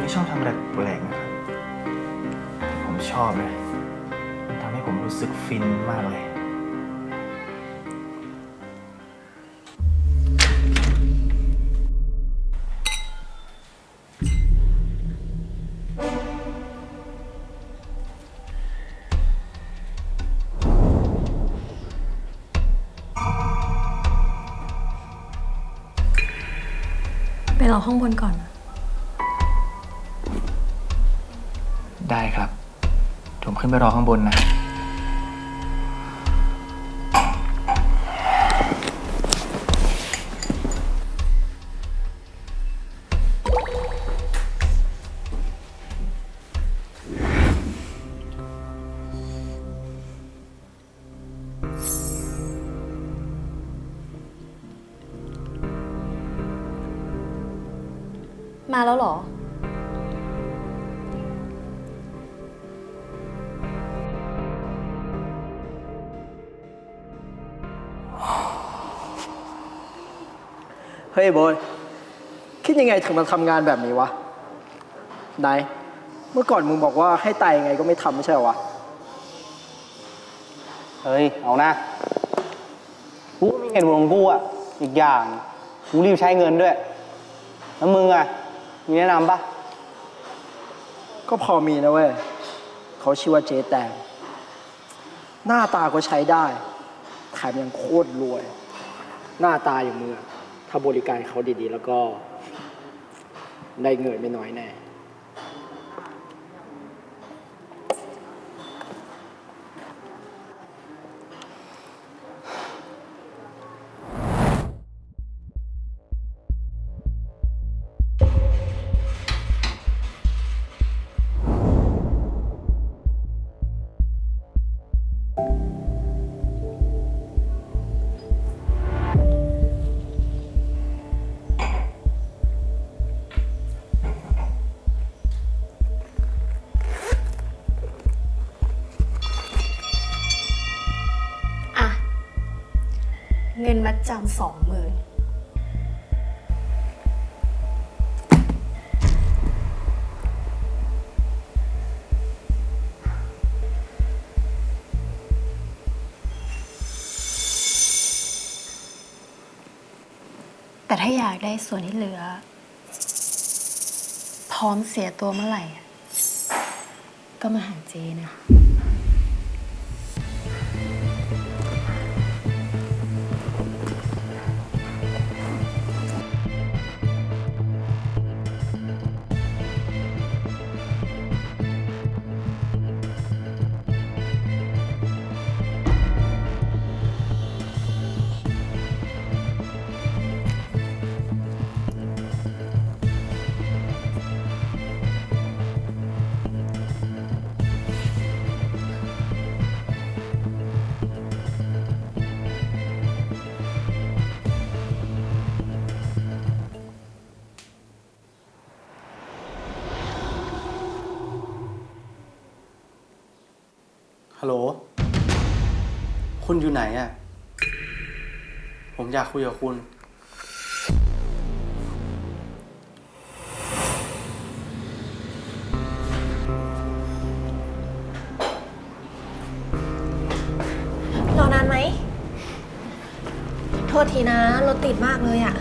นี้ชอบทำอะไรแปลกๆนะครับแต่ผมชอบนะมันทำให้ผมรู้สึกฟินมากเลย ไปรอข้างบนก่อนนะ ได้ครับผมขึ้นไปรอข้างบนนะ มาแล้วเหรอ เฮ้ยโบอยคิดยังไงถึงมาทำงานแบบนี้วะนายเมื่อก่อนมึงบอกว่าให้ตายยังไงก็ไม่ทำไม่ใช่เหรอวะ เฮ้ย เอานะ กูก็มีเหตุผลของกูอะ อีกอย่าง กูรีบใช้เงินด้วย แล้วมึงอะ มีแนะนำปะก็พอมีนะเว้ยเขาชื่อว่าเจ๊แตงหน้าตาก็ใช้ได้แถมยังโคตรรวย หน้าตาอย่างมึงอะ ถ้าบริการเขาดีๆ แล้วก็ได้เงินไม่น้อยแน่ เงินมัดจำสองหมื่นแต่ถ้าอยากได้ส่วนที่เหลือ พร้อมเสียตัวเมื่อไหร่ ก็มาหาเจนะ ฮัลโหล คุณอยู่ไหนอะผมอยากคุยกับคุณ รอนานไหม โทษทีนะ รถติดมากเลยอะ่ะ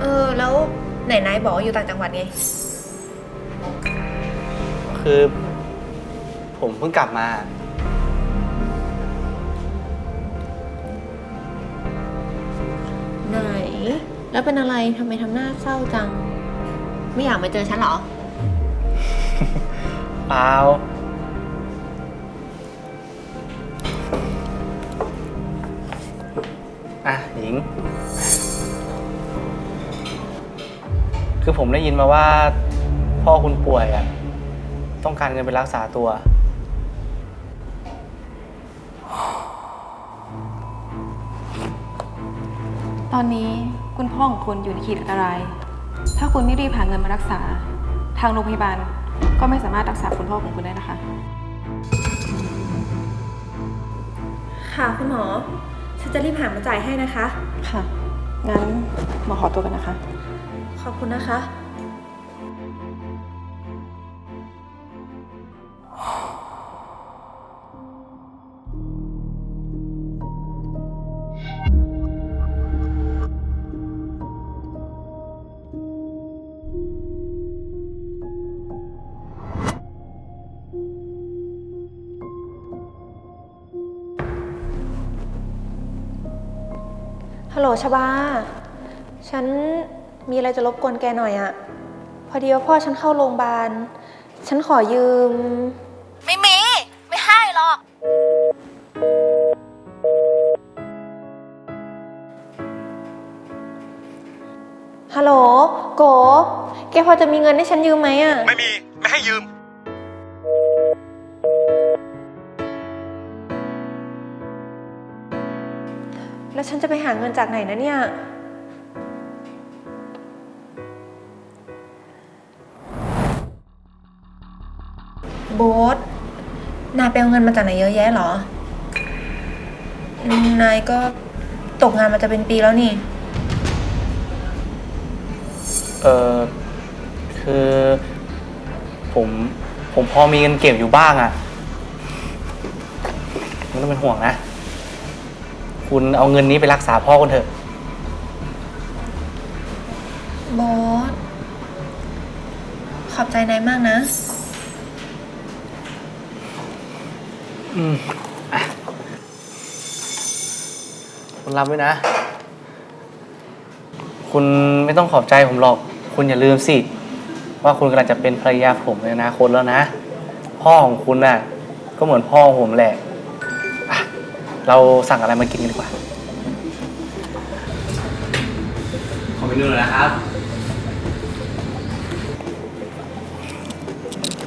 เออ แล้วไหนนายบอกว่าอยู่ต่างจังหวัดไง คือ ผมเพิ่งกลับมา ไหน แล้วเป็นอะไรทำไมทำหน้าเศร้าจัง ไม่อยากมาเจอฉันเหรอ เปล่า อะ หญิง คือผมได้ยินมาว่า พ่อคุณป่วยอะ ต้องการเงินไปรักษาตัว ตอนนี้คุณพ่อของคุณอยู่ในขีดอันตราย ถ้าคุณไม่รีบหาเงินมารักษา ทางโรงพยาบาลก็ไม่สามารถรักษาคุณพ่อของคุณได้นะคะ ค่ะคุณหมอ ฉันจะรีบหามาจ่ายให้นะคะ ค่ะ งั้นหมอขอตัวกันนะคะ ขอบคุณนะคะ โหลชบา ฉันมีอะไรจะรบกวนแกหน่อยอะพอดีว่าพ่อฉันเข้าโรงพยาบาล ฉันขอยืม ไม่มี ไม่ให้หรอก ฮัลโหล โก แกพอจะมีเงินให้ฉันยืมไหมอะ ไม่มี ไม่ให้ยืม แล้วฉันจะไปหาเงินจากไหนนะเนี่ย โบ๊ทนายไปเอาเงินมาจากไหนเยอะแยะเหรอ นายก็ตกงานมาจะเป็นปีแล้วนี่ เออคือผมผมพอมีเงินเก็บอยู่บ้างอะไม่ต้องเป็นห่วงนะ คุณเอาเงินนี้ไปรักษาพ่อคุณเถอะโบ๊ทขอบใจนายมากนะ อืมอะคุณรับไว้นะ คุณไม่ต้องขอบใจผมหรอก คุณอย่าลืมสิ ว่าคุณกำลังจะเป็นภรรยาผมในอนาคตแล้วนะ พ่อของคุณน่ะ ก็เหมือนพ่อของผมแหละอะ เราสั่งอะไรมากินกันดีกว่า ขอเมนูหน่อยนะครับ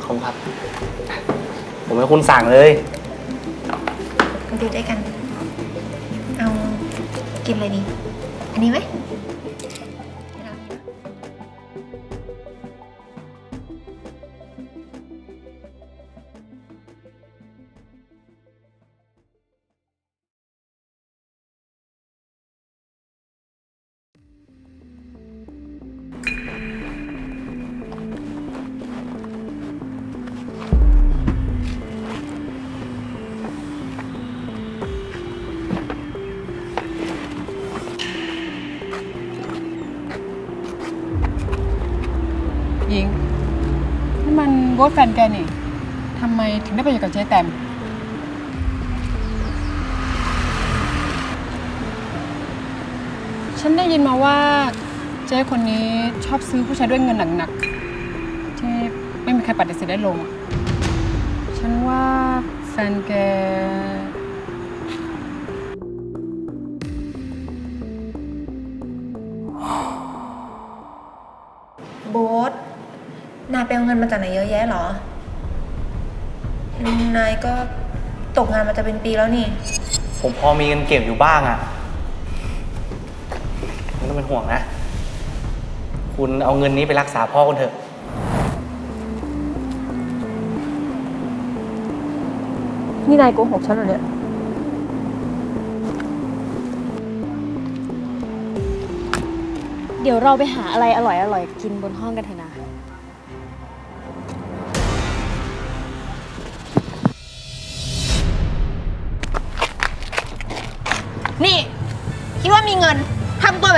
ขอบคุณครับ ผมให้คุณสั่งเลย มาดูด้วยกัน เอา กินอะไรดี อันนี้ไหม หญิงนี่มันโบ๊ทแฟนแกนี่ทำไมถึงได้ไปอยู่กับเจ๊แตม ฉันได้ยินมาว่าเจ๊คนนี้ชอบซื้อผู้ชายด้วยเงินหนักๆ ที่ไม่มีใครปฏิเสธได้ลงอะฉันว่าแฟนแก โบ๊ท นายไปเอาเงินมาจากไหนเยอะแยะเหรอ นายก็ตกงานมาจะเป็นปีแล้วนี่ ผมพอมีเงินเก็บอยู่บ้างอะไม่ต้องเป็นห่วงนะ คุณเอาเงินนี้ไปรักษาพ่อคุณเถอะ นี่นายโกหกฉันเหรอเนี่ย เดี๋ยวเราไปหาอะไรอร่อยๆ กินบนห้องกันเถอะนะ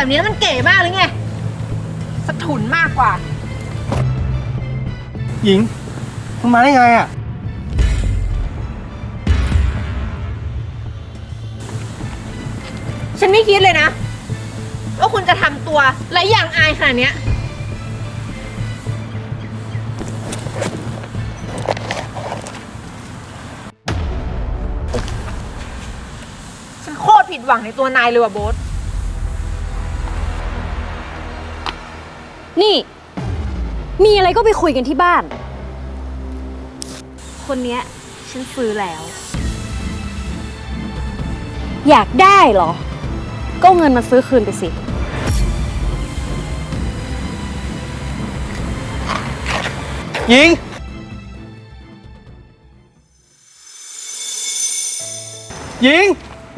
แบบนี้แล้วมันเก๋มากหรือไงสะทุนมากกว่า หญิงคุณมาได้ไงอะ ฉันไม่คิดเลยนะ ว่าคุณจะทำตัวและอย่างอายขนาดเนี้ย ฉันโคตรผิดหวังในตัวนายเลยว่ะโบ๊ท นี่ มีอะไรก็ไปคุยกันที่บ้าน คนเนี้ยฉันซื้อแล้ว อยากได้เหรอ ก็เอาเงินมาซื้อคืนไปสิ หญิง หญิง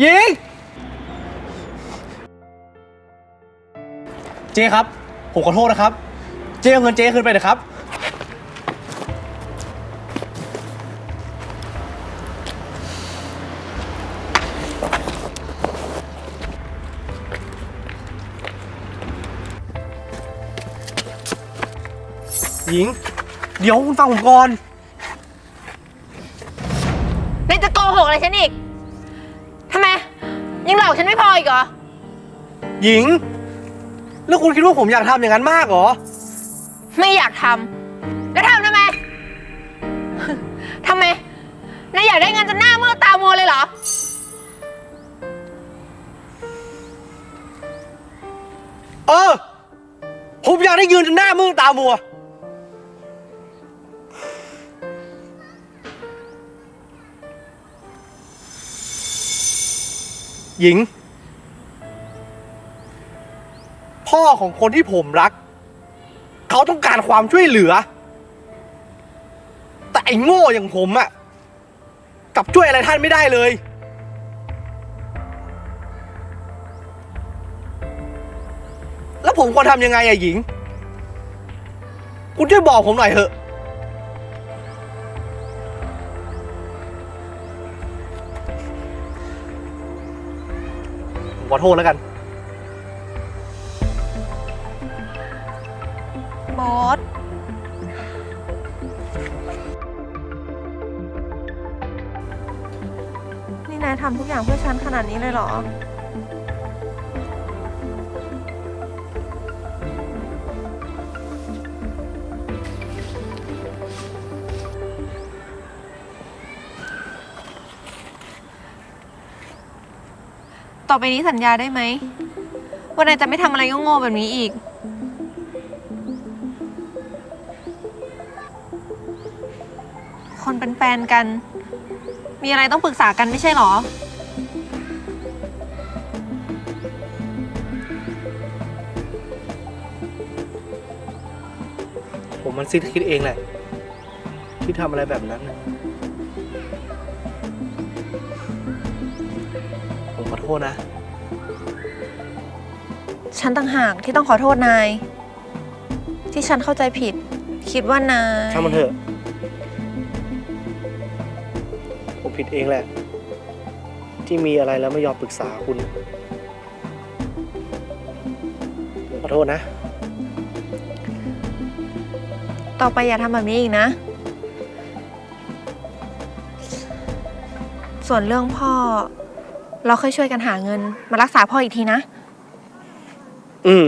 หญิง เจ๊ครับ ผมขอโทษนะครับ เจ๊เอาเงินเจ๊คืนไปเถอะครับ หญิง เดี๋ยวคุณฟังผมก่อน นายจะโกหกอะไรฉันอีก ทำไม ยังหลอกฉันไม่พออีกเหรอ หญิง แล้วคุณคิดว่าผมอยากทำอย่างนั้นมากเหรอ ไม่อยากทำแล้วทำทำไม ทำไมนายอยากได้เงินจนหน้ามืดตามัวเลยเหรอ เออ ผมอยากได้ยืนจนหน้ามืดตามัว หญิง พ่อของคนที่ผมรัก เขาต้องการความช่วยเหลือ แต่ไอ้โง่อย่างผมอะกลับช่วยอะไรท่านไม่ได้เลย แล้วผมควรทำยังไงอะหญิง คุณช่วยบอกผมหน่อยเถอะผมขอโทษแล้วกัน กันขนาดนี้เลยเหรอ ต่อไปนี้สัญญาได้ไหมว่านายจะไม่ทำอะไรโง่ๆแบบนี้อีก คนเป็นแฟนกัน มีอะไรต้องปรึกษากันไม่ใช่เหรอ ผมมันซิดคิดเองแหละ ที่ทำอะไรแบบนั้นน่ะผมขอโทษนะ ฉันต่างหากที่ต้องขอโทษนาย ที่ฉันเข้าใจผิด คิดว่านายช่างมันเถอะ ผมผิดเองแหละ ที่มีอะไรแล้วไม่ยอมปรึกษาคุณผมขอโทษนะ ต่อไปอย่าทำแบบนี้อีกนะ ส่วนเรื่องพ่อ เราค่อยช่วยกันหาเงิน มารักษาพ่ออีกทีนะ อืม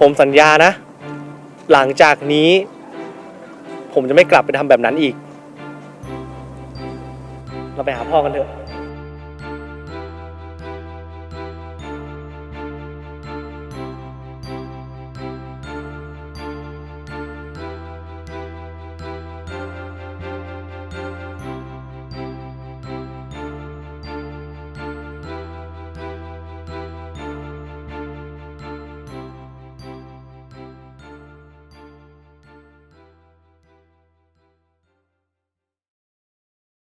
ผมสัญญานะ หลังจากนี้ ผมจะไม่กลับไปทำแบบนั้นอีก เราไปหาพ่อกันเถอะ